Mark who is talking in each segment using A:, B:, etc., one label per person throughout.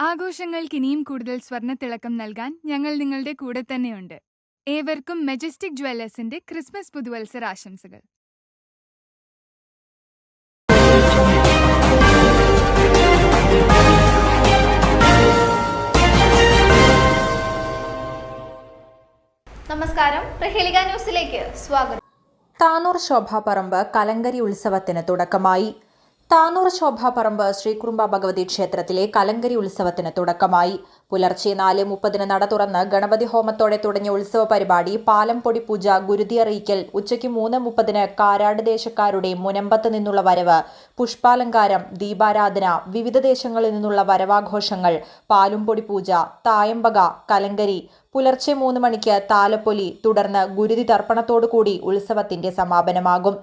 A: ആഘോഷങ്ങൾക്ക് ഇനിയും കൂടുതൽ സ്വർണത്തിളക്കം നൽകാൻ ഞങ്ങൾ നിങ്ങളുടെ കൂടെ തന്നെയുണ്ട്. ഏവർക്കും മെജസ്റ്റിക് ജ്വല്ലേഴ്സിന്റെ ക്രിസ്മസ് പുതുവത്സര ആശംസകൾ.
B: നമസ്കാരം. പ്രഹേലിക ന്യൂസിലേക്ക് സ്വാഗതം.
C: താനൂർ ശോഭാപറമ്പ് കലങ്കരി ഉത്സവത്തിന് തുടക്കമായി. താനൂർ ശോഭാപറമ്പ് ശ്രീകുറുമ്പ ഭഗവതി ക്ഷേത്രത്തിലെ കലങ്കരി ഉത്സവത്തിന് തുടക്കമായി. പുലർച്ചെ നാല് മുപ്പതിന് നട തുറന്ന് ഗണപതി ഹോമത്തോടെ തുടങ്ങിയ ഉത്സവ പരിപാടി പാലംപൊടി പൂജ ഗുരുതി അറിയിക്കൽ ഉച്ചയ്ക്ക് മൂന്ന് മുപ്പതിന് കാരാട് ദേശക്കാരുടെ മുനമ്പത്ത് നിന്നുള്ള വരവ് പുഷ്പാലങ്കാരം ദീപാരാധന വിവിധ ദേശങ്ങളിൽ നിന്നുള്ള വരവാഘോഷങ്ങൾ പാലും പൊടി പൂജ തായമ്പക കലങ്കരി പുലർച്ചെ മൂന്ന് മണിക്ക് താലപ്പൊലി തുടർന്ന് ഗുരുതി തർപ്പണത്തോടുകൂടി ഉത്സവത്തിന്റെ സമാപനമാകും.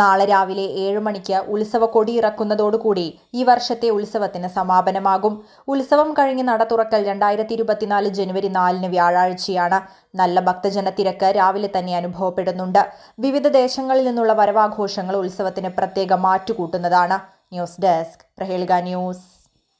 C: നാളെ രാവിലെ ഏഴ് മണിക്ക് ഉത്സവ കൊടിയിറക്കുന്നതോടുകൂടി ഈ വർഷത്തെ ഉത്സവത്തിന് സമാപനമാകും. ഉത്സവം കഴിഞ്ഞ് നട തുറക്കൽ രണ്ടായിരത്തി ഇരുപത്തിനാല് ജനുവരി നാലിന് വ്യാഴാഴ്ചയാണ്. നല്ല ഭക്തജന തിരക്ക് രാവിലെ തന്നെ അനുഭവപ്പെടുന്നുണ്ട്. വിവിധ ദേശങ്ങളിൽ നിന്നുള്ള വരവാഘോഷങ്ങൾ ഉത്സവത്തിന് പ്രത്യേക മാറ്റുകൂട്ടുന്നതാണ്. ന്യൂസ് ഡെസ്ക് പ്രഹേളിക news.